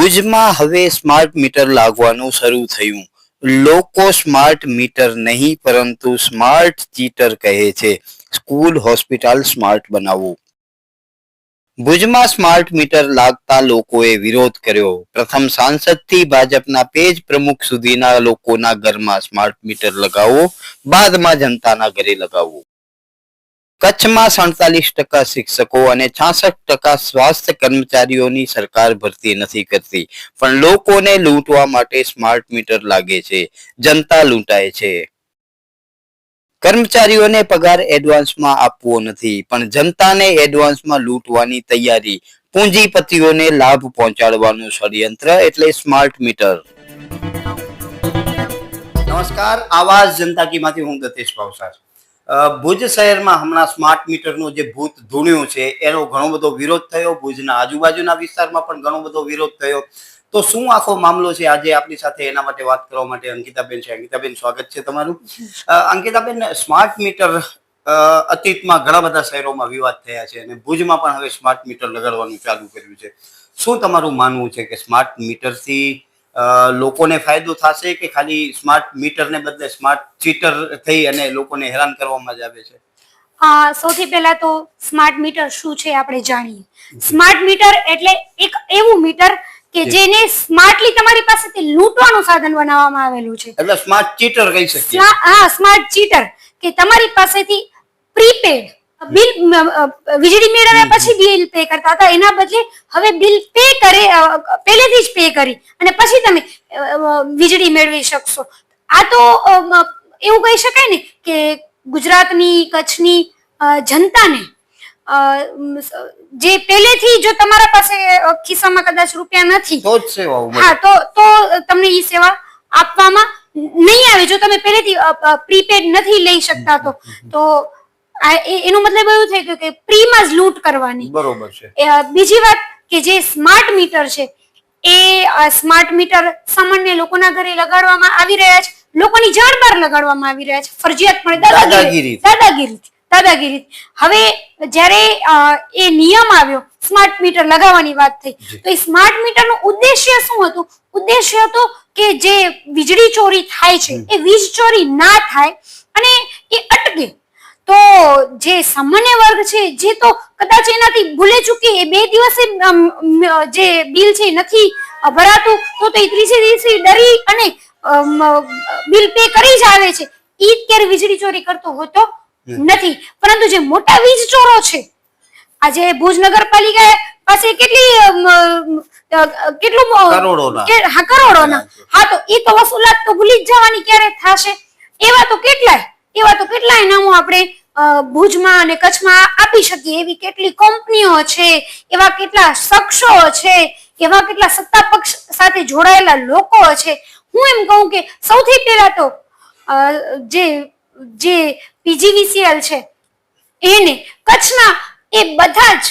ભુજમાં હવે smart meter લાગવાનું શરૂ થયું. લોકો સ્માર્ટ મીટર નહીં, પરંતુ સ્માર્ટ ચીટર કહે છે. સ્કૂલ, હોસ્પિટલ સ્માર્ટ બનાવવું. ભુજમાં સ્માર્ટ મીટર લાગતા લોકોએ વિરોધ કર્યો. પ્રથમ સાંસદથી ભાજપના પેજ પ્રમુખ સુધીના લોકોના ઘરમાં સ્માર્ટ મીટર લગાવવો બાદમાં જનતાના ઘરે લગાવવું કચ્છમાં સાડતાલીસ ટકા શિક્ષકો અને છાસઠ ટકા સ્વાસ્થ્ય કર્મચારીઓની સરકાર ભરતી નથી કરતી. પણ લોકોને લૂંટવા માટે સ્માર્ટ મીટર લાગે છે. જનતા લૂંટાય છે. કર્મચારીઓને પગાર એડવાન્સમાં આપવો નથી, પણ જનતાને એડવાન્સમાં લૂંટવાની તૈયારી, પૂંજીપતિઓને લાભ પહોંચાડવાનું ષડયંત્ર એટલે સ્માર્ટ મીટર. નમસ્કાર, આવાજ જનતા કી માંથી હું ગતેશ ભાવસાર. ભુજ શહેરમાં હમણાં સ્માર્ટ મીટરનું જે ભૂત ધૂણ્યું છે, એનો ઘણો બધો વિરોધ થયો. ભુજના આજુબાજુના વિસ્તારમાં પણ ઘણો બધો વિરોધ થયો. તો શું આખો મામલો છે? આજે આપણી સાથે એના માટે વાત કરવા માટે અંકિતાબેન છે. અંકિતાબેન, સ્વાગત છે તમારું. અંકિતાબેન, સ્માર્ટ મીટર અતીતમાં ઘણા બધા શહેરોમાં વિવાદ થયા છે અને ભુજમાં પણ હવે સ્માર્ટ મીટર લગાડવાનું ચાલુ કર્યું છે. શું તમારું માનવું છે કે સ્માર્ટ મીટરથી લોકોને ફાયદો થશે કે ખાલી સ્માર્ટ મીટરને બદલે સ્માર્ટ ચીટર થઈ અને લોકોને હેરાન કરવામાં જ આવે છે? આ સૌથી પહેલા તો સ્માર્ટ મીટર શું છે આપણે જાણીએ. સ્માર્ટ મીટર એટલે એક એવું મીટર કે જેને સ્માર્ટલી તમારી પાસેથી લૂંટવાનું સાધન બનાવવામાં આવેલું છે. એટલે સ્માર્ટ ચીટર કહી શકીએ. હા સ્માર્ટ ચીટર કે તમારી પાસેથી પ્રીપેડ બિલ વીજળી મેળવ્યા પછી બિલ પે કરતા હતા. એના બદલે હવે બિલ પે કરે પહેલેથી જ પે કરી અને પછી તમે વીજળી મેળવી શકશો. આ તો એવું કહી શકાય ને કે ગુજરાતની કચ્છની જનતાને જે પહેલેથી જો તમારા પાસે ખિસ્સામાં કદાચ રૂપિયા નથી તો હા તો તો તમને એ સેવા આપવામાં નહીં આવે. જો તમે પહેલેથી પ્રીપેડ નથી લઈ શકતા તો તો એનો મતલબ એવું થઈ ગયું કે પ્રીમાં જ લૂંટ કરવાની. બરોબર છે. બીજી વાત કે જે સ્માર્ટ મીટર છે એ સ્માર્ટ મીટર સામાન્ય લોકોના ઘરે લગાડવામાં આવી રહ્યા છે. લોકોની જાણ બહાર લગાડવામાં આવી રહ્યા છે. ફરજિયાત પણ દાદાગીરી. દાદાગીરી દાદાગીરી હવે જ્યારે એ નિયમ આવ્યો સ્માર્ટ મીટર લગાવવાની વાત થઈ તો એ સ્માર્ટ મીટરનો ઉદ્દેશ્ય શું હતું? ઉદ્દેશ્ય હતો કે જે વીજળી ચોરી થાય છે એ વીજ ચોરી ના થાય અને એ અટકે. તો જે સામાન્ય વર્ગ છે જે તો કદાચ એનાથી ભૂલે ચૂકી એ બે દિવસે જે બિલ છે નથી ભરાતું તો તે ત્રીજે દિવસે ડરી અને બિલ પે કરી જ આવે છે. ઈ ક્યારે વીજળી ચોરી કરતો હોતો નથી. પરંતુ જે મોટા વીજ ચોરો છે આજે ભુજ નગરપાલિકા પાસે કેટલી કેટલું હા કરોડોના. હા તો એ તો વસૂલાત તો ભૂલી જ જવાની ક્યારે થશે? એવા તો કેટલાય એવા તો કેટલાય નામો આપણે ભુજમાં અને કચ્છમાં આપી શકીએ એવી કેટલી કંપનીઓ છે એવા કેટલા શખ્સો છે એવા કેટલા સત્તા પક્ષ સાથે જોડાયેલા લોકો છે. હું એમ કહું કે સૌથી પહેલા તો જે જે પીજીવીસીએલ છે એને કચ્છના એ બધા જ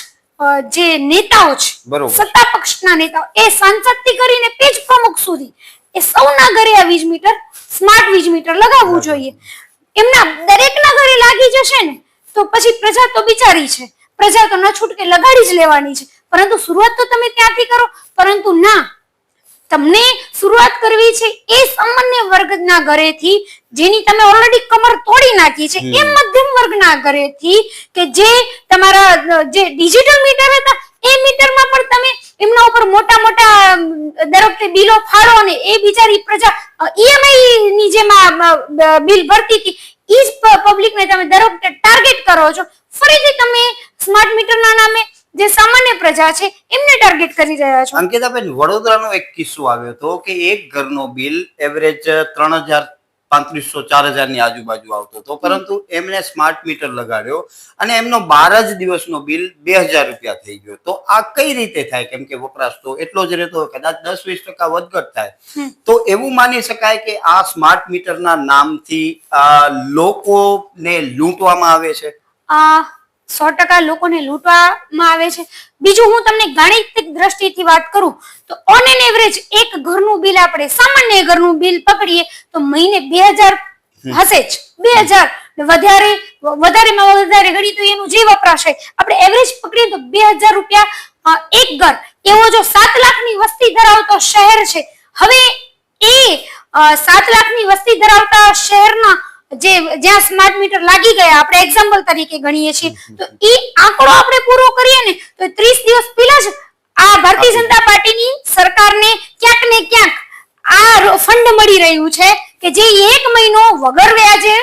જે નેતાઓ છે સત્તા પક્ષના નેતાઓ એ સાંસદથી કરીને પેજ પ્રમુખ સુધી એ સૌના ઘરે આ વીજ મીટર સ્માર્ટ વીજ મીટર લગાવવું જોઈએ. એમના દરેકના ઘરે લાગી જશે ને તો પછી પ્રજા તો બિચારી છે. પ્રજા તો ન છૂટકે લગાડી જ લેવાની છે. પરંતુ શરૂઆત તો તમે ત્યાંથી કરો પરંતુ ના. તમને શરૂઆત કરવી છે એ સામાન્ય વર્ગના ઘરેથી જેની તમે ઓલરેડી કમર તોડી નાખી છે એ મધ્યમ વર્ગના ઘરેથી કે જે તમારા જે ડિજિટલ મીટર હતા એ મીટરમાં પણ તમે એમના ઉપર મોટા મોટા દર બિલો ફાળો અને એ બિચારી પ્રજા ઈએમઆઈ ની જેમ બિલ ભરતી હતી, ઈ જ પબ્લિકને તમે દર ટાર્ગેટ કરો છો. ફરીથી તમે સ્માર્ટ મીટરના નામે જે સામાન્ય પ્રજા છે, એમને ટાર્ગેટ કરી રહ્યા છો. અંકિતાબેન, વડોદરાનો એક કિસ્સો આવ્યો હતો કે એક ઘરનો બિલ એવરેજ ત્રણ હજાર પાંત્રીસો ચાર હજારની આજુબાજુ આવતો હતો. પરંતુ એમણે સ્માર્ટ મીટર લગાડ્યો અને એમનો બાર જ દિવસનો બિલ બે હજાર રૂપિયા થઈ ગયો. તો આ કઈ રીતે થાય? કેમ કે વપરાશ તો એટલો જ રહેતો હોય, કદાચ દસ વીસ ટકા વધઘટ થાય. તો એવું માની શકાય કે આ સ્માર્ટ મીટરના નામથી લોકોને લૂંટવામાં આવે છે? સો ટકા લોકોને લૂંટવામાં આવે છે. બીજું હું તમને ગાણિતિક દ્રષ્ટિથી વાત કરું. તો ઓન એન એવરેજ એક ઘરનું બિલ આપણે સામાન્ય ઘરનું બિલ પકડીએ તો મહિને બે હજાર હશે જ. બે હજાર. વધારે વધારેમાં વધારે ઘડી તો એનું જે વપરાશ. હોય આપણે એવરેજ પકડીએ તો બે હજાર રૂપિયા એક ઘર. એવો જો સાત લાખની વસ્તી ધરાવતો શહેર છે. હવે એ સાત લાખની વસ્તી ધરાવતા શહેરના જે જ્યાં સ્માર્ટ મીટર લાગી ગયા આપણે એક્ઝામ્પલ તરીકે ગણીએ છીએ. તો એ આંકડો આપણે પૂરો કરીએ ને તો ત્રીસ દિવસ પહેલા જ આ ભારતીય જનતા પાર્ટીની સરકારને ક્યાંક ને ક્યાંક આ ફંડ મળી રહ્યું છે કે જે એક મહિનો વગર વ્યાજે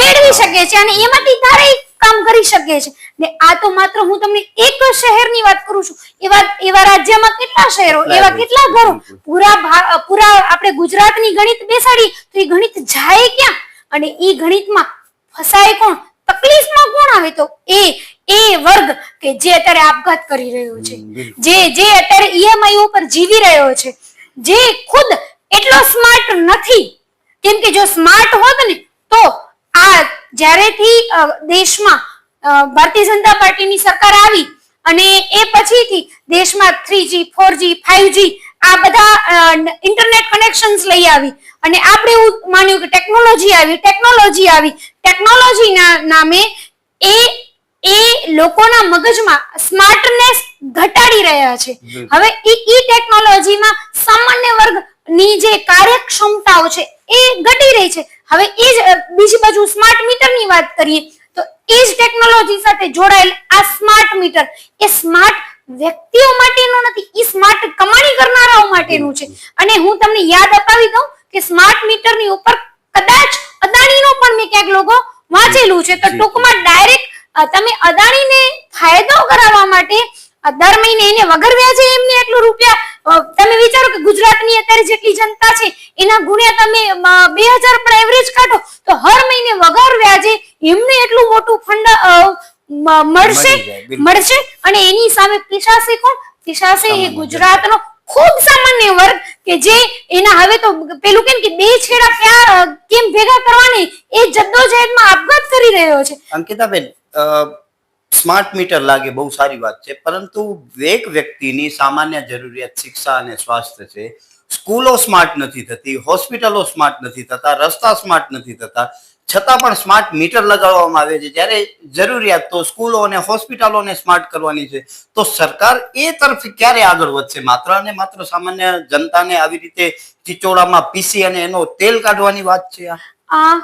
મેળવી શકે છે અને એમાંથી તારે કામ કરી શકે છે. ને આ તો માત્ર હું તમને એક શહેરની વાત કરું છું. એવા એવા રાજ્યમાં કેટલા શહેરો એવા કેટલા ઘરો? પૂરા પૂરા આપણે ગુજરાતની ગણિત બેસાડી તો એ ગણિત જાય ક્યાં? અને એ ગણિતમાં ફસાય કોણ? તકલીફમાં કોણ આવે તો? એ એ વર્ગ કે જે અત્યારે આપઘાત કરી રહ્યો છે. જે જે અત્યારે ઈએમઆઈ ઉપર જીવી રહ્યો છે જે ખુદ એટલો સ્માર્ટ નથી. કેમ કે જો સ્માર્ટ હોત ને તો આ જ્યારેથી દેશમાં ભારતીય જનતા પાર્ટીની સરકાર આવી અને એ પછીથી દેશમાં થ્રીજી ફોરજી ફાઈવજી આ બધા ઇન્ટરનેટ કનેક્શન્સ લઈ આવી. અને આપણે એવું માન્યું કે ટેકનોલોજી આવી ટેકનોલોજી આવી. ટેકનોલોજીના નામે એ એ લોકોના મગજમાં સ્માર્ટનેસ ઘટાડી રહ્યા છે. હવે ઈ ઈ ટેકનોલોજીમાં સામાન્ય વર્ગની જે કાર્યક્ષમતાઓ છે એ ઘટી રહી છે. હવે એ જ બીજી બાજુ સ્માર્ટ મીટરની વાત કરીએ તો એ જ ટેકનોલોજી સાથે જોડાયેલ આ સ્માર્ટ મીટર એ સ્માર્ટ વ્યક્તિઓ માટેનું નથી એ સ્માર્ટ કમાણી કરનારાઓ માટેનું છે. અને હું તમને યાદ અપાવી દઉં કે સ્માર્ટ મીટરની ઉપર કદાચ અદાણીનો પણ મેં ક્યાંક લોકો વાંચેલું છે. તો ટૂંકમાં ડાયરેક્ટ તમે અદાણીને ફાયદો કરાવવા માટે દર મહિને એને વગર વ્યાજે એમને એટલું રૂપિયા તમે વિચારો કે ગુજરાતની અત્યારે જેટલી જનતા છે એના ગુણ્યા તમે બે હજાર પણ એવરેજ કાઢો તો હર મહિને વગર વ્યાજે એમને એટલું મોટું ફંડ મળશે. મળશે અને એની સામે પીછાશે કોણ પીછાશે એ ગુજરાતનો ખૂબ સામાન્ય વર્ગ કે જે એના હવે તો પેલું કેમ કે બે છેડા ક્યાં કેમ ભેગા કરવાની એ જદ્દોજહેદમાં કરી રહ્યો છે. અંકિતાબેન સ્માર્ટ મીટર લાગે બહુ સારી વાત છે પરંતુ એક વ્યક્તિની સામાન્ય જરૂરિયાત શિક્ષા અને સ્વાસ્થ્ય છે. સ્કૂલો સ્માર્ટ નથી થતી હોસ્પિટલો સ્માર્ટ નથી થતા રસ્તા સ્માર્ટ નથી થતા. છતાં પણ સ્માર્ટ મીટર લગાડવામાં આવે છે. જ્યારે જરૂરિયાત તો સ્કૂલો અને હોસ્પિટલોને સ્માર્ટ કરવાની છે તો સરકાર એ તરફ ક્યારે આગળ વધશે? માત્ર અને માત્ર સામાન્ય જનતાને આવી રીતે ચિચોડામાં પીસી અને એનો તેલ કાઢવાની વાત છે આ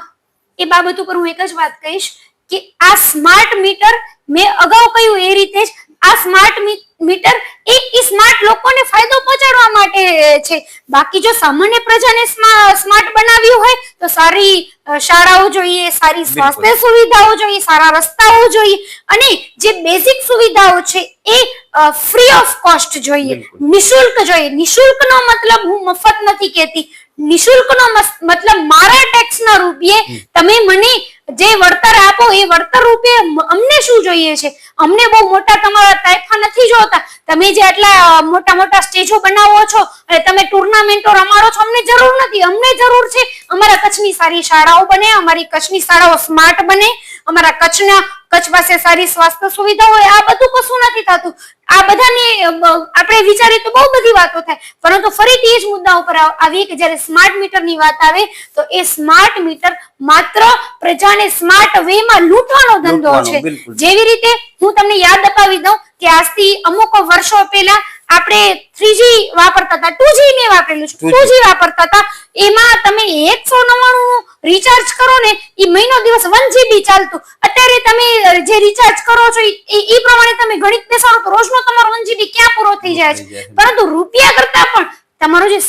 એ બાબત ઉપર હું એક જ વાત કહીશ કે આ સ્માર્ટ મીટર મેં અગાઉ કહ્યું એ રીતે જ આ સ્માર્ટ મીટર એ ઈ સ્માર્ટ લોકોને ફાયદો પહોંચાડવા માટે છે. બાકી જો સામાન્ય પ્રજાને સ્માર્ટ બનાવ્યું હોય તો સારી શાળાઓ જોઈએ સારી સ્વાસ્થ્ય સુવિધાઓ જોઈએ સારા રસ્તાઓ જોઈએ અને જે બેઝિક સુવિધાઓ છે એ ફ્રી ઓફ કોસ્ટ જોઈએ. નિશુલ્ક જોઈએ. નિશુલ્કનો મતલબ હું મફત નથી કહેતી. નિશુલ્કનો મતલબ મારા ટેક્સના રૂપિયે તમે મને જે વળતર આપો એ વળતર રૂપે અમને શું જોઈએ છે? અમને બહુ મોટા તમારા તાઇફા નથી જોતા. તમે જે આટલા મોટા મોટા સ્ટેજો બનાવો છો અને તમે ટુર્નામેન્ટો રમાડો છો અમને જરૂર નથી. અમને જરૂર છે અમારા કચ્છની સારી શાળાઓ બને અમારી કચ્છની શાળાઓ સ્માર્ટ બને. અમારા કચ્છના કચ્છ પાસે સારી સ્વાસ્થ્ય સુવિધા હોય આ બધું કશું નથી થતું. આ બધાને આપણે વિચારીએ તો બહુ બધી વાતો થાય. પરંતુ ફરીથી એ જ મુદ્દા ઉપર આવ- આવીએ કે જ્યારે સ્માર્ટ મીટરની વાત આવે તો એ સ્માર્ટ મીટર માત્ર પ્રજાને સ્માર્ટ વેમાં લૂંટવાનો ધંધો છે. જેવી રીતે હું તમને યાદ અપાવી દઉં કે આજથી અમુક વર્ષો પહેલા આપણે થ્રીજી વાપરતા હતા ટુજી મેં વાપરેલું છે 2G. વાપરતા હતા એમાં તમે એકસો નવ્વાણું રિચાર્જ કરો ને એ મહિનો દિવસ વન જીબી ચાલતું અત્યારે તમે જે રિચાર્જ કરો છો એ એ પ્રમાણે તમે ગણિત બેસાડો તો રોજનો તમારો 1GB ક્યાં પૂરો થઈ જાય છે. પરંતુ રૂપિયા કરતા પણ તમારો જે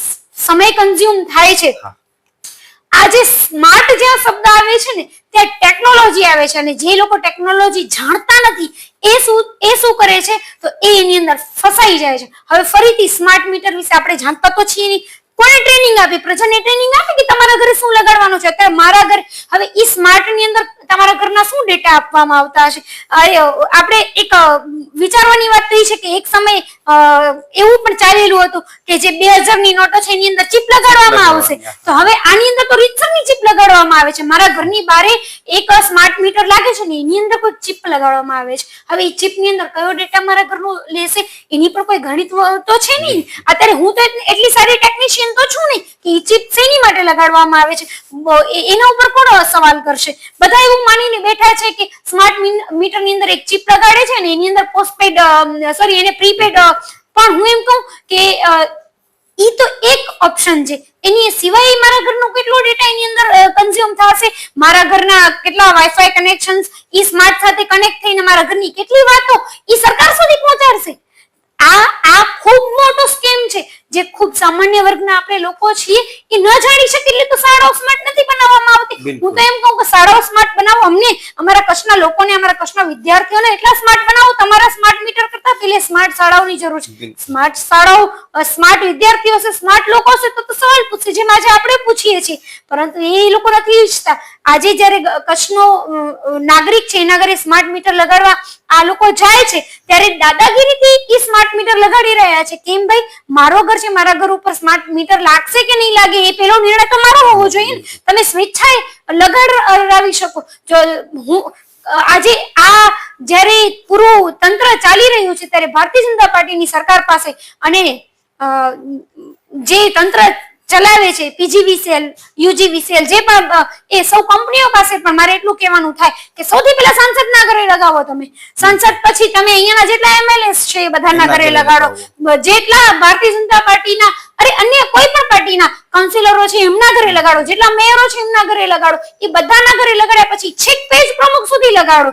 સમય કન્ઝ્યુમ થાય છે. આ જે સ્માર્ટ જ્યાં શબ્દ આવે છે ને ત્યાં ટેકનોલોજી આવે છે અને જે લોકો ટેકનોલોજી જાણતા નથી, એ શું એ શું કરે છે? તો એ એની અંદર ફસાઈ જાય છે. હવે ફરીથી સ્માર્ટ મીટર વિશે આપણે જાણતા તો છીએ નહીં. કોને ટ્રેનિંગ આપી? પ્રજાને ટ્રેનિંગ આપી કે તમારા ઘરે શું લગાડવાનું છે? અત્યારે મારા ઘરે, હવે ઈ સ્માર્ટની અંદર તમારા ઘરના શું ડેટા આપવામાં આવતા હશે? આપણે એક વિચારવાની વાત તો છે કે એક સમય એવું પણ ચાલેલું હતું કે જે બે ની નોટો છે એની અંદર ચીપ લગાડવામાં આવશે. તો હવે આની અંદર તો રીતસરની ચીપ લગાડવામાં આવે છે. મારા ઘરની બારે એક સ્માર્ટ મીટર લાગે છે ને એની અંદર કોઈ ચીપ લગાડવામાં આવે છે. હવે એ ચીપની અંદર કયો ડેટા મારા ઘરનો લેશે એની પર કોઈ ગણિત તો છે નહીં. અત્યારે હું તો એટલી એટલી સારી ટેકનિશિયન તો છું નહીં કે એ ચીપ શેની માટે લગાડવામાં આવે છે? એના ઉપર કોણ સવાલ કરશે? બધા એવું એવું માનીને બેઠા છે કે સ્માર્ટ મીટરની અંદર એક ચિપ લગાડે છે ને એની અંદર પોસ્ટપેડ સોરી એને પ્રીપેડ પણ હું એમ કહું કે ઈ તો એક ઓપ્શન છે. એની સિવાય મારા ઘરનો કેટલો ડેટા એની અંદર કન્ઝ્યુમ થશે? મારા ઘરના કેટલા વાઈફાઈ કનેક્શન્સ ઈ સ્માર્ટ સાથે કનેક્ટ થઈને મારા ઘરની કેટલી વાતો ઈ સરકાર સુધી પહોંચાડશે? આ આ ખૂબ મોટો સ્કેમ છે. જે ખૂબ સામાન્ય વર્ગના આપણે લોકો છીએ એ ન જાણી શકે એટલે તો શાળાઓ સ્માર્ટ નથી બનાવવામાં આવતી. હું તો એમ કહું કે શાળાઓ સ્માર્ટ બનાવો. અમને અમારા કચ્છના લોકોને અમારા કચ્છના વિદ્યાર્થીઓને એટલા સ્માર્ટ બનાવો તમારા સ્માર્ટ મીટર કરતા પેલે સ્માર્ટ શાળાઓની જરૂર છે. સ્માર્ટ શાળાઓ સ્માર્ટ વિદ્યાર્થીઓ છે સ્માર્ટ લોકો છે તો સવાલ પૂછશે જેમ આજે આપણે પૂછીએ છીએ. પરંતુ એ લોકો નથી ઈચ્છતા. આજે જ્યારે કચ્છનો નાગરિક છે એના ઘરે સ્માર્ટ મીટર લગાડવા આ લોકો જાય છે ત્યારે દાદાગીરીથી એ સ્માર્ટ મીટર લગાડી રહ્યા છે. કેમ ભાઈ? મારો ઘર છે, મારા ઘર ઉપર સ્માર્ટ મીટર લાગશે કે નહીં લાગે એ પેલો નિર્ણય તો મારો હોવો જોઈએ ને. તમે સ્વેચ્છાએ લગાડાવી શકો. જો હું, આજે આ જ્યારે પૂરું તંત્ર ચાલી રહ્યું છે, ત્યારે ભારતીય જનતા પાર્ટીની સરકાર પાસે અને જે તંત્ર ચલાવે છે પીજીવીસીએલ યુજીવીસીએલ જે પણ એ સૌ કંપનીઓ પાસે પણ મારે એટલું કહેવાનું થાય કે સૌથી પહેલા સાંસદના ઘરે લગાવો તમે. સંસદ પછી તમે અહીંયાના જેટલા એમએલએસ છે એ બધાના ઘરે ઘરે લગાડો. જેટલા ભારતીય જનતા પાર્ટીના અરે અન્ય કોઈ પણ પાર્ટીના કાઉન્સિલરો છે એમના ઘરે લગાડો. જેટલા મેયરો છે એમના ઘરે લગાડો. એ બધાના ઘરે લગાડ્યા પછી છેક પેજ પ્રમુખ સુધી લગાડો.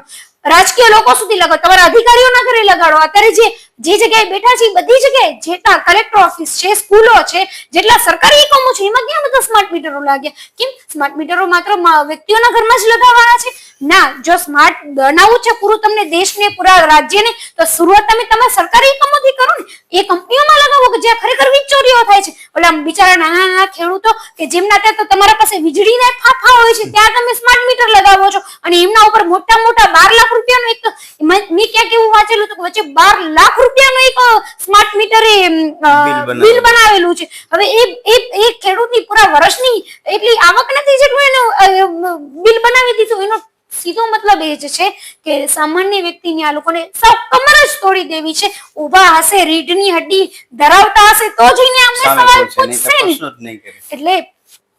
રાજકીય લોકો સુધી લગાડો. તમારા અધિકારીઓના ઘરે લગાડો. અત્યારે જે જે જગ્યાએ બેઠા છે બધી જગ્યાએ જેટલા કલેક્ટર ઓફિસ છે, સ્કૂલો છે, જેટલા સરકારી એકમો છે, એમાં ક્યાં બધા સ્માર્ટ મીટરો લાગ્યા? કેમ? સ્માર્ટ મીટરો માત્ર વ્યક્તિઓના ઘરમાં જ લગાવવાના છે? ના, જો સ્માર્ટ બનાવવું છે પૂરું તમને દેશને, પૂરા રાજ્યને, તો શરૂઆત તમે તમે સરકારી એકમોથી કરો ને. એ કંપનીઓમાં લગાવો કે જ્યાં ખરેખર વીજ ચોરીઓ થાય છે. ઓલા બિચારા નાના નાના ખેડૂતો કે જેમના ત્યાં તો તમારા પાસે વીજળીના ફાફા હોય છે, ત્યાં તમે સ્માર્ટ મીટર લગાવો છો. અને એમના ઉપર મોટા મોટા બાર લાખ રૂપિયાનો એક મેં ક્યાંક એવું વાંચેલું હતું વચ્ચે બાર લાખ રૂપિયાનું એક સ્માર્ટ મીટરે બિલ બનાવેલું. છે. હવે એ એ એ ખેડૂતની પૂરા વર્ષની એટલી આવક નથી જેટલું એનું બિલ બનાવી દીધું. એનો સીધો મતલબ એ જ છે કે સામાન્ય વ્યક્તિને આ લોકોને સાવ કમર જ તોડી દેવી છે. ઊભા હશે રીઢની હડ્ડી ધરાવતા હશે તો જઈને અમને સવાલ પૂછશે એટલે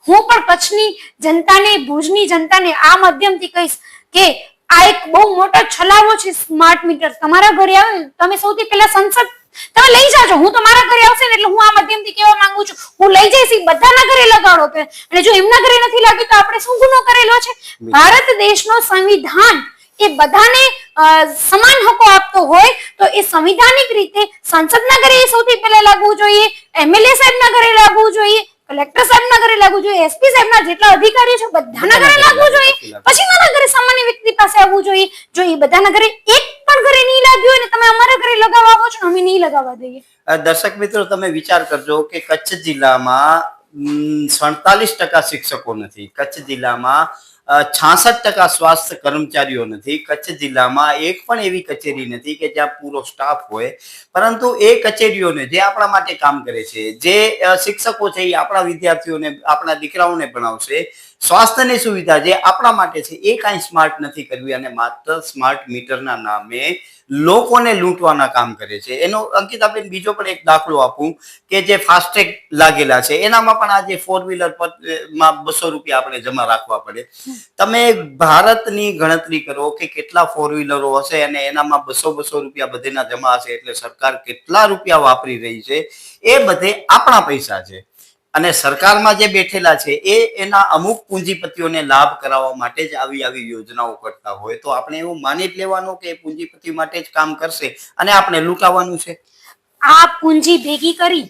હું પણ કચ્છની જનતાને ભુજની જનતાને આ માધ્યમથી કહીશ કે આ એક બહુ મોટો છલાવો છે સ્માર્ટ મીટર તમારા ઘરે આવે તમે સૌથી પહેલા સંસદ તમે લઈ જાજો હું તો મારા ઘરે આવશે ને એટલે હું આ માધ્યમથી કહેવા માંગુ છું. હું લઈ જઈશ બધાના ઘરે લગાડો કે અને જો એમના ઘરે નથી લાગ્યું તો આપણે શું ગુનો કરેલો છે? ભારત દેશનો સંવિધાન એ બધાને સમાન હકો આપતો હોય તો એ સંવિધાનિક રીતે સંસદના ઘરે સૌથી પહેલા લાગવું જોઈએ એમએલએ સાહેબના ઘરે લાગવું જોઈએ કલેક્ટર સાહેબના ઘરે લાગવું જોઈએ એસપી સાહેબના જેટલા અધિકારીઓ છે બધાના ઘરે લાગવું જોઈએ. પછી મારા ઘરે સામાન્ય વ્યક્તિ પાસે આવવું જોઈએ. જો એ બધાના ઘરે એક પણ ઘરે નહીં લાગ્યું હોય ને તમે અમારા ઘરે લગાવવા આવો છો અમે નહીં લગાવવા દઈએ. દર્શક મિત્રો તમે વિચાર કરજો કે કચ્છ જિલ્લામાં સડતાલીસ ટકા શિક્ષકો નથી. કચ્છ જિલ્લામાં છાસઠ ટકા સ્વાસ્થ્ય કર્મચારીઓ નથી, કચ્છ જિલ્લામાં એક પણ એવી કચેરી નથી કે જ્યાં પૂરો સ્ટાફ હોય. પરંતુ એ કચેરીઓને જે આપણા માટે કામ કરે છે, જે શિક્ષકો છે એ આપણા વિદ્યાર્થીઓને, આપણા દીકરાઓને ભણાવશે, સ્વાસ્થ્યની સુવિધા જે આપણા માટે છે એ કાંઈ સ્માર્ટ નથી કરવી અને માત્ર સ્માર્ટ મીટરના નામે લોકોને લૂંટવાના કામ કરે છે. એનો અંકિત આપણે બીજો પણ એક દાખલો આપું કે જે ફાસ્ટેગ લાગેલા છે. એનામાં પણ આજે ફોર વ્હીલરમાં બસો રૂપિયા આપણે જમા રાખવા પડે. તમે ભારતની ગણતરી કરો કે કેટલા ફોર વ્હીલરો હશે અને એનામાં બસો બસો રૂપિયા બધેના જમા હશે એટલે સરકાર કેટલા રૂપિયા વાપરી રહી છે? એ બધે આપણા પૈસા છે. અને સરકારમાં જે બેઠેલા છે એ એના અમુક પૂંજીપતિઓને લાભ કરાવવા માટે જ આવી આવી યોજનાઓ કરતા હોય. તો આપણે એવું માની જ લેવાનું કે પૂંજીપતિ માટે જ કામ કરશે અને આપણે લૂંટાવાનું છે. આ પૂંજી ભેગી કરી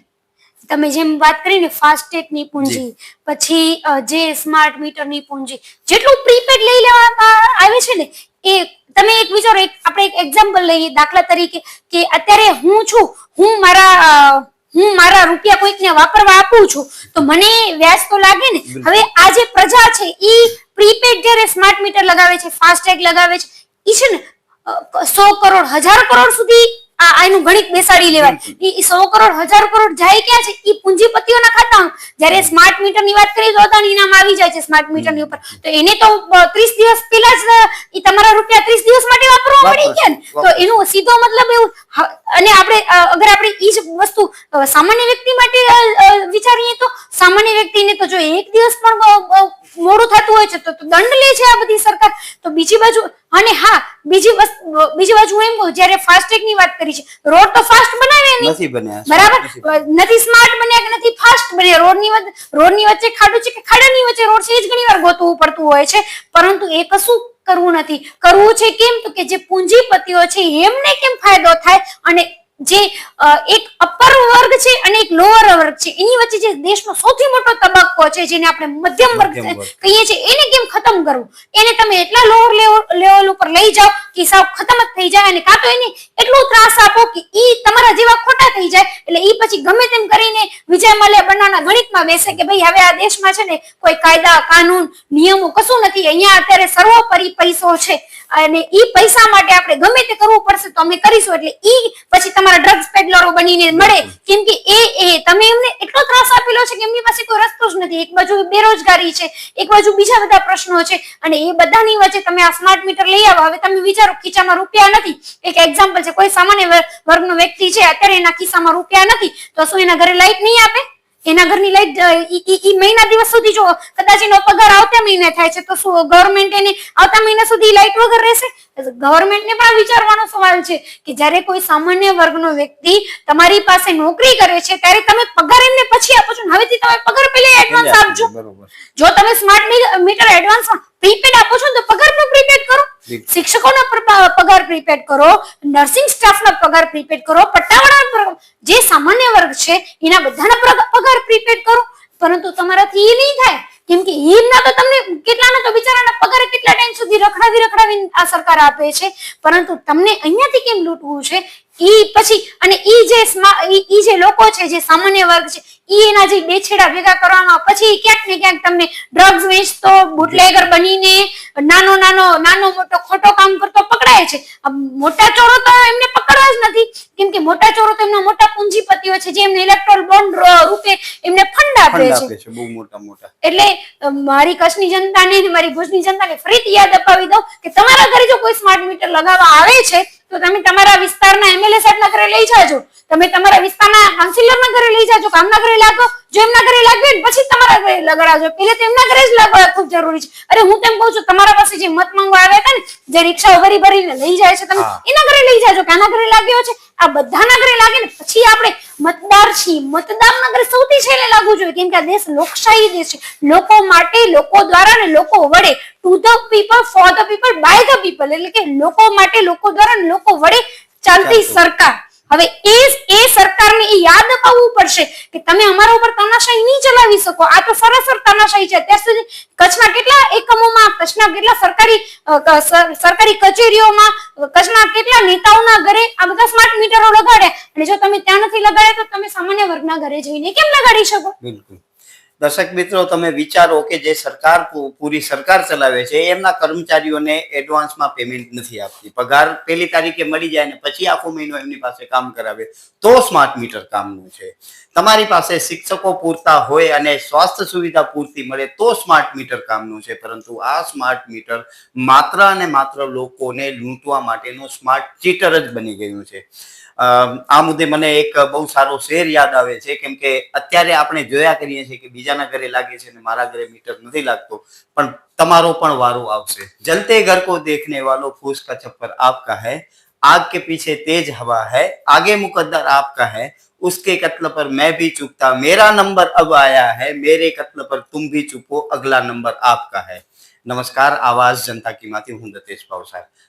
તમે જેમ વાત કરી ને ફાસ્ટેગની પૂંજી પછી જે સ્માર્ટ મીટરની પૂંજી જેટલું પ્રીપેડ લઈ લેવામાં આવે છે ને એ તમે એક વિચારો એક આપણે એક એક્ઝામ્પલ લઈએ દાખલા તરીકે કે અત્યારે હું છું હું મારા હું મારા રૂપિયા કોઈકને વાપરવા આપું છું તો મને વ્યાજ તો લાગે ને? હવે આ જે પ્રજા છે એ પ્રીપેડ જ્યારે સ્માર્ટ મીટર લગાવે છે ફાસ્ટેગ લગાવે છે એ છે ને સો કરોડ હજાર કરોડ સુધી આ આનું ગણિત બેસાડી લેવાય. ઈ સો કરોડ હજાર કરોડ જાય ક્યાં છે? ઈ પૂંજીપતિઓના ખાતામાં. જ્યારે સ્માર્ટ મીટરની વાત કરીએ તો અદાણી નામ આવી જાય છે સ્માર્ટ મીટરની ઉપર. તો એને તો ત્રીસ દિવસ પહેલા જ એ ઈ તમારા રૂપિયા ત્રીસ દિવસ માટે વાપરવા પડી ગયા ને. તો એનો સીધો મતલબ એવું હ- અને આપણે અગર આપણે ઈ જ વસ્તુ સામાન્ય વ્યક્તિ માટે વિચારીએ તો સામાન્ય વ્યક્તિને તો જો એક દિવસ પણ મોડું થતું હોય છે તો દંડ લે છે આ બધી સરકાર. તો બીજી બાજુ અને હા બીજી વસ્તુ બીજી બાજુ એમ કહું જ્યારે ફાસ્ટેગની વાત કરી છે રોડ તો ફાસ્ટ બનાવે નથી બન્યા બરાબર? નથી સ્માર્ટ બન્યા કે નથી ફાસ્ટ બન્યા. રોડની રોડ રોડની વચ્ચે ખાડું છે કે ખાડાની વચ્ચે રોડ છે એ જ ઘણી વાર ગોતવું પડતું હોય છે. પરંતુ એ કશું કરવું નથી. કરવું છે કેમ? તો કે જે પૂંજીપતિઓ છે એમને કેમ ફાયદો થાય? અને જે એક અપર વર્ગ છે અને એક લોઅર વર્ગ છે. એની વચ્ચે જે દેશનો સૌથી મોટો તબક્કો છે જેને આપણે મધ્યમ વર્ગ કહીએ છીએ એને કેમ ખતમ કરવું? એને તમે એટલા લોઅર લેવલ ઉપર લઈ જાઓ કે સાવ ખતમ જ થઈ જાય અને કાં તો એને એટલો ત્રાસ આપો કે ઈ તમારા જેવા ખોટા થઈ જાય. એટલે ઈ પછી ગમે તેમ કરીને વિજય માલ્યા બનાવના ગણિતમાં બેસે કે ભાઈ હવે આ દેશમાં છે ને કોઈ કાયદા કાનૂન નિયમો કશું નથી. અહીંયા અત્યારે સર્વોપરી પૈસો છે અને ઈ પૈસા માટે આપણે ગમે તે કરવું પડશે તો અમે કરીશું. એટલે ઈ પછી તમારા ડ્રગ્સ પેડલરો બનીને મળે કેમ કે એ એ તમે એમને એટલો ત્રાસ આપેલો છે કે એમની પાસે કોઈ રસ્તો જ નથી. એક બાજુ બેરોજગારી છે એક બાજુ બીજા બધા પ્રશ્નો છે. અને એ બધાની વચ્ચે તમે આ સ્માર્ટ મીટર લઈ આવો. હવે તમે વિચારો ખીચામાં રૂપિયા નથી. એક એક્ઝામ્પલ છે કોઈ સામાન્ય વર્ગ- વર્ગનો વ્યક્તિ છે અત્યારે એના ખિસ્સામાં રૂપિયા નથી તો શું એના ઘરે લાઈટ નહીં આપે? એના ઘરની લાઈટ ઈ મહિના દિવસ સુધી જો કદાચ એનો પગાર આવતા મહિને થાય છે તો શું ગવર્મેન્ટ એને આવતા મહિના સુધી લાઈટ વગર રહેશે? ગવર્મેન્ટને પણ વિચારવાનો સવાલ છે કે જ્યારે કોઈ સામાન્ય વર્ગનો વ્યક્તિ તમારી પાસે નોકરી કરે છે ત્યારે તમે પગાર એમને પછી આપો છો હવેથી તમે પગાર પહેલા એડવાન્સ આપજો. જો તમે સ્માર્ટ મીટર એડવાન્સમાં પ્રીપેડ આપો છો તો પગાર પણ પ્રીપેડ કરો. શિક્ષકોનો પગાર પ્રીપેડ કરો નર્સિંગ સ્ટાફનો પગાર પ્રીપેડ કરો પટ્ટાવાળા જે સામાન્ય વર્ગ છે એના બધાના પગાર પ્રીપેડ કરો. પરંતુ તમારાથી એ નહીં થાય. કેમ કે એમના તો તમને કેટલાના તો બિચારાના પગાર કેટલા ટાઈમ સુધી રખડાવી રખડાવી આ સરકાર આપે છે. પરંતુ તમને અહીંયાથી કેમ લૂંટવું છે? ઈ પછી અને ઈ જે ઈ જે લોકો છે જે સામાન્ય વર્ગ છે ઈ એના જે બેછેડા ભેગા કરવામાં પછી ક્યાંક ને ક્યાંક તમને ડ્રગ્સ વેચતો બુટલેગર બનીને નાનો નાનો નાનો મોટો ખોટો કામ કરતો પકડાય છે. મોટા ચોરો તો એમને પકડવા જ નથી. કેમ કે મોટા ચોરો તો એમના મોટા પૂંજીપતિઓ છે જે એમને ઇલેક્ટ્રોલ બોન્ડ રૂપે એમને ફંડ આપે છે. બહુ મોટા મોટા. એટલે મારી કચ્છની જનતાને મારી ભુજની જનતાને ફરીથી યાદ અપાવી દઉં કે તમારા ઘરે જો કોઈ સ્માર્ટ મીટર લગાવવા આવે છે તો તમે તમારા વિસ્તારના એમએલએ સાહેબના ઘરે લઈ જાજો. તમે તમારા વિસ્તારના કાઉન્સિલરના ઘરે લઈ જાજો, કામના ઘરે લાગો. જો એમના ઘરે લાગવી પછી તમારા ઘરે લગાડાજો પહેલે તો એમના ઘરે જ લગાડવા ખૂબ જરૂરી છે. અરે હું તેમ કહું છું તમારા પાસે જે મત માંગવા આવ્યા હતા ને જે રિક્ષા ભરી ભરીને લઈ જાય છે તમે એના ઘરે લઈ જાજો કે આના ઘરે લાગ્યો છે? આ બધાના ઘરે લાગે ને પછી આપણે મતદાર છીએ. મતદારના ઘરે સૌથી છેલ્લે લાગવું જોઈએ કેમ કે આ દેશ લોકશાહી દેશ છે. લોકો માટે લોકો દ્વારા ને લોકો વડે to the people for the people by the people એટલે કે લોકો માટે લોકો દ્વારા ને લોકો વડે ચાલતી. સરકાર. હવે એ એ સરકારને એ યાદ અપાવવું પડશે કે તમે અમારા ઉપર તાનાશાહી નહીં ચલાવી શકો. આ તો સરાસર તાનાશાહી છે. અત્યાર સુધી કચ્છના કેટલા એકમોમાં, કચ્છના કેટલા સરકારી સરકારી કચેરીઓમાં, કચ્છના કેટલા નેતાઓના ઘરે આ બધા સ્માર્ટ મીટરો લગાડ્યા. અને જો તમે ત્યાં નથી લગાડ્યા તો તમે સામાન્ય વર્ગના ઘરે જઈને કેમ લગાડી શકો? બિલકુલ. દર્શક મિત્રો, તમે વિચારો કે જે સરકાર પૂરી સરકાર ચલાવે છે, એમના કર્મચારીઓને એડવાન્સમાં પેમેન્ટ નથી આપતી. પગાર પહેલી તારીખે મળી જાય ને પછી આખો મહિનો એમની પાસે કામ કરાવે, તો સ્માર્ટ મીટર કામનું છે. તમારી પાસે શિક્ષકો પૂરતા હોય અને સ્વાસ્થ્ય સુવિધા પૂરતી મળે, તો સ્માર્ટ મીટર કામનું છે. પરંતુ આ સ્માર્ટ મીટર માત્ર અને માત્ર લોકોને લૂંટવા માટેનું સ્માર્ટ ચીટર જ બની ગયું છે. આ મુદ્દે મને એક બહુ સારો શેર યાદ આવે છે કેમ કે અત્યારે આપણે જોયા કરીએ છીએ કે બીજાના ઘરે લાગે છે ને મારા ઘરે મીટર નથી લાગતો પણ તમારો પણ વારો આવશે જલતે ઘર કો દેખને વાલો ફૂસ का छप्पर आपका है आग के पीछे तेज हवा है आगे मुकद्दर आपका है उसके कत्ल पर मैं भी चुपता मेरा नंबर अब आया है मेरे कत्ल पर तुम भी चुपो अगला नंबर आपका है નમસ્કાર આવાજ જનતા કી માંથી હું દતેશ ભાવસાર